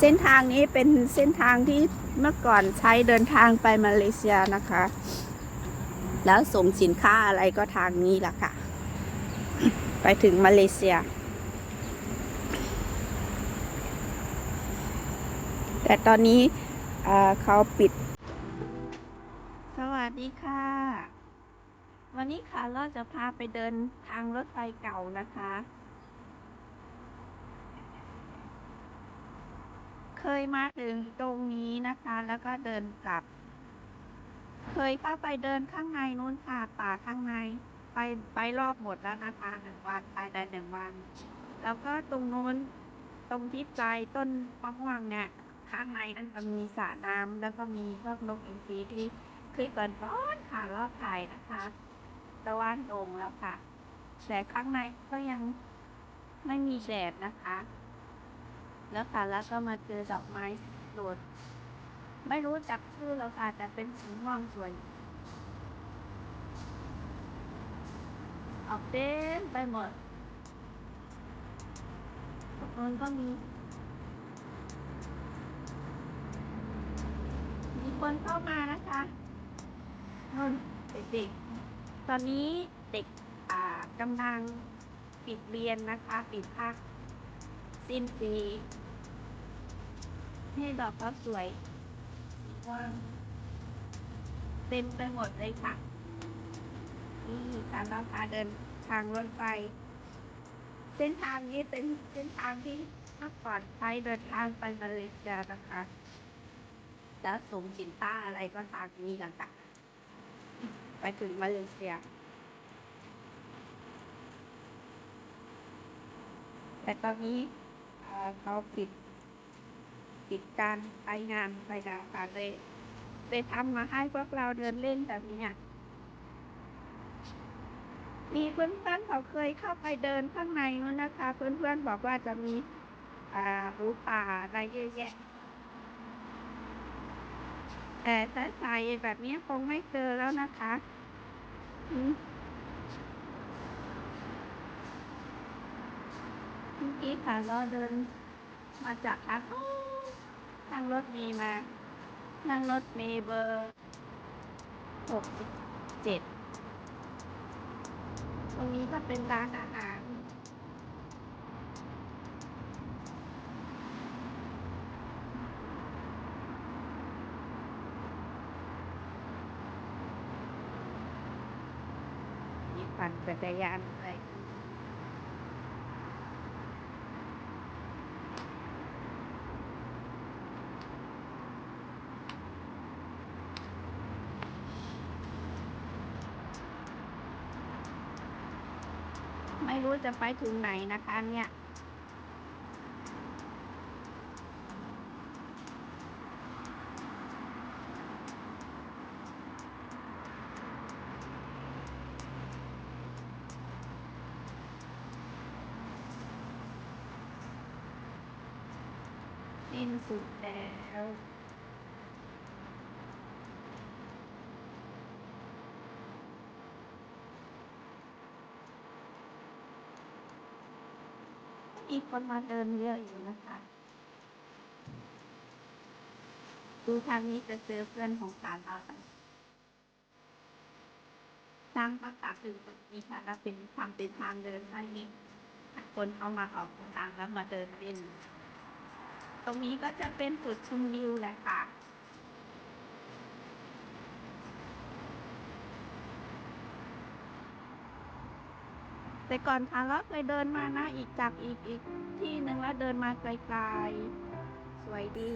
เส้นทางนี้เป็นเส้นทางที่เมื่อก่อนใช้เดินทางไปมาเลเซียนะคะ แล้วส่งสินค้าอะไรก็ทางนี้แหละค่ะ ไปถึงมาเลเซีย แต่ตอนนี้เอ่อเขาปิด สวัสดีค่ะ วันนี้ค่ะเราจะพาไปเดินทางรถไฟเก่านะคะ เคยมาถึงตรงนี้นะคะ แล้วก็เดินกลับ เคยเข้าไปเดินข้างในนู้นค่ะป่าข้างใน ไปไปรอบหมดแล้วนะคะหนึ่งวันไปได้หนึ่งวัน แล้วก็ตรงนู้นตรงที่ปลายต้นมะม่วงเนี่ยข้างในนั้นจะมีสระน้ำแล้วก็มีพวกนกอินทรีที่คลิปกันร้อนค่ะรอบถ่ายนะคะตะวันลงแล้วค่ะแต่ข้างในก็ยังไม่มีแดดนะคะ แล้วค่ะแล้วก็มาเจอดอกไม้โดด ไม่รู้จักชื่อแล้วค่ะแต่เป็นสีม่วงสวย ออกเต็มไปหมดตรงนู้นก็มี มีคนเข้ามานะคะนนเด็กๆตอนนี้เด็กอ่ากำลังปิดเรียนนะคะ ปิดภาค สิ้นปี ให้ดอกก็สวยวางเต็มไปหมดเลยค่ะ นี่การราพาเดินทางรถไฟ เส้นทางนี้เป็นเส้นทางที่เมื่อก่อนใช้เดินทางไปมาเลเซียนะคะแล้วส่งสินค้าอะไรก็ทางนี้กันค่ะไปถึงมาเลเซียแต่ตอนนี้ เอ่อเขาปิด ปิดการไปงานไปดาวค่ะเลยเลยทำมาให้พวกเราเดินเล่นแบบนี้มีเพื่อนๆเขาเคยเข้าไปเดินข้างในนู้นนะคะ เพื่อนๆบอกว่าจะมีอ่ารูป่าอะไรเยอะแยะแต่ถ้าใส่แบบนี้คงไม่เจอแล้วนะคะ อืมเมื่อ กี้ค่ะเราเดินมาจากทางนั่งรถเมล์มา นั่งรถเมล์เบอร์หกเจ็ดตรงนี้ก็เป็นร้านอาหารปั่นจักรยานอะ ไม่รู้จะไปถึงไหนนะคะเนี่ยสิ้นสุดแล้ว มีคนมาเดินเยอะอยู่นะคะดูทางนี้จะเจอเพื่อนของสารเราทางประกาศคือมีค่ะเป็นทำเป็นทางเดินทางนี้คนเอามาออกทางแล้วมาเดินเล่นตรงนี้ก็จะเป็นจุดชมวิวแหละค่ะ แต่ก่อนค่ะเราเคยเดินมานะ อีกจากอีกอีกที่หนึ่งแล้วเดินมาไกลๆ สวยดี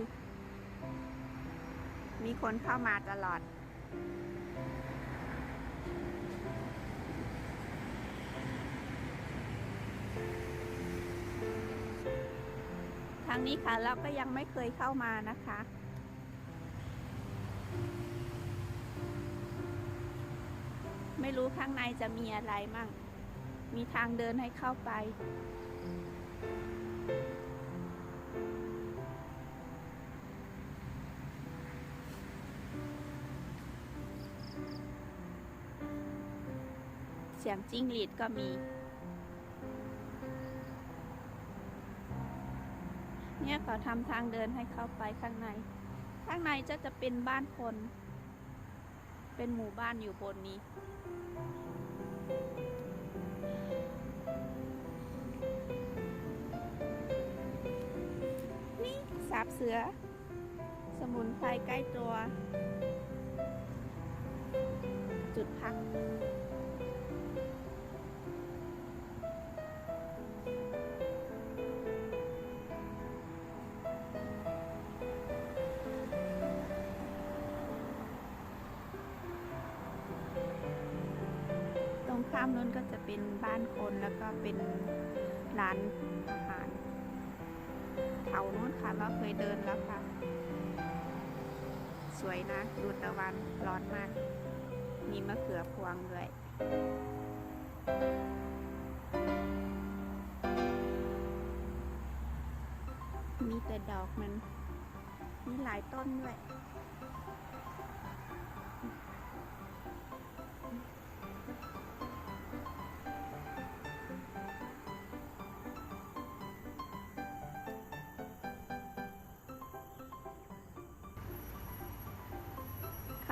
มีคนเข้ามาตลอด ทางนี้ค่ะเราก็ยังไม่เคยเข้ามานะคะไม่รู้ข้างในจะมีอะไรมั่ง มีทางเดินให้เข้าไปเสียงจิ้งหรีดก็มี เนี่ยเขาทำทางเดินให้เข้าไปข้างใน ข้างในจะจะเป็นบ้านคน เป็นหมู่บ้านอยู่บนนี้าบเสือ สมุนไพรใกล้ตัว จุดพักตรงข้ามนู้นก็จะเป็นบ้านคนแล้วก็เป็นร้านอาห เขานู้นค่ะ เราเคยเดินแล้วค่ะ สวยนะ ดูตะวันร้อนมาก มีมะเขือพวงด้วยมีแต่ดอกมัน มีหลายต้นด้วย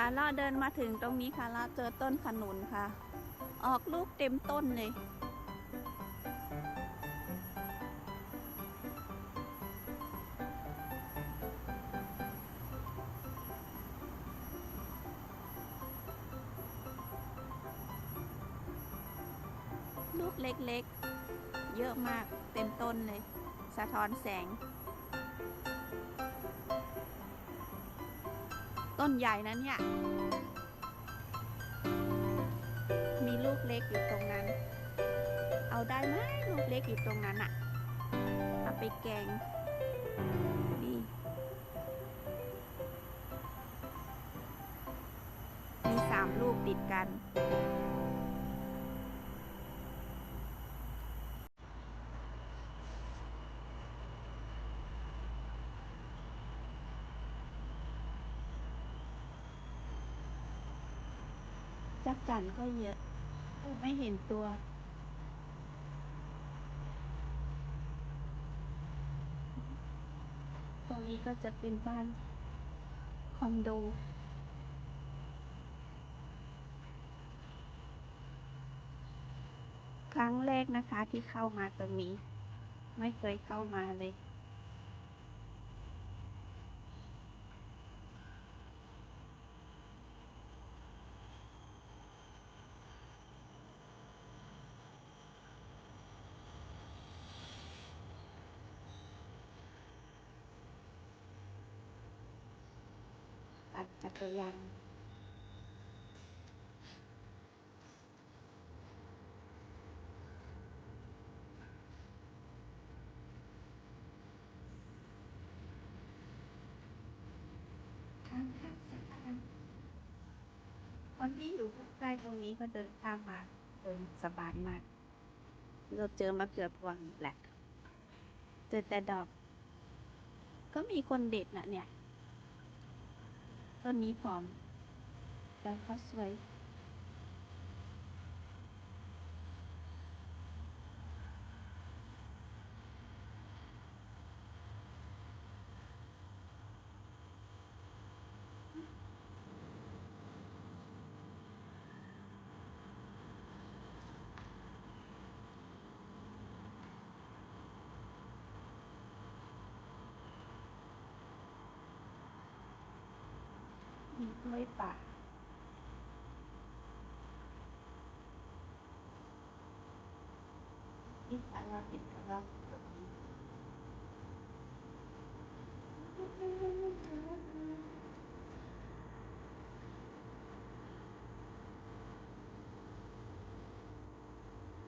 ค่ะเราเดินมาถึงตรงนี้ค่ะเราเจอต้นขนุนค่ะ ออกลูกเต็มต้นเลยลูกเล็กๆ เยอะมากเต็มต้นเลย สะท้อนแสง ต้นใหญ่นะเนี่ย มีลูกเล็กอยู่ตรงนั้น เอาได้ไหมลูกเล็กอยู่ตรงนั้นอะเอาไปแกงนี่มีสามลูกติดกัน จักจันก็เยอะ ไม่เห็นตัว ตรงนี้ก็จะเป็นบ้านคอนโดครั้งแรกนะคะที่เข้ามาตรงนี้ ไม่เคยเข้ามาเลย ปั่นจักรยานข้างข้างสะพานคนที่อยู่ใกล้ตรงนี้ก็เดินข้ามมาเดินสบายมากเราเจอมะเขือพวงแหละ เจอแต่ดอก ก็มีคนเด็ดนะเนี่ย ต้นนี้ผอมแล้วก็สวย มีกล้วยป่าที่สาราติดกับเราตรงนี้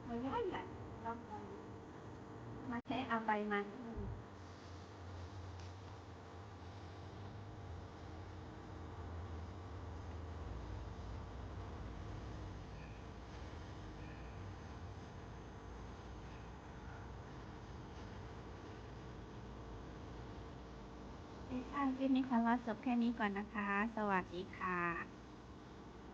ไม่ได้แหละต้องมาใช้เอาใบมัน ค่ะคลิปนี้ขอจบแค่นี้ก่อนนะคะ สวัสดีค่ะ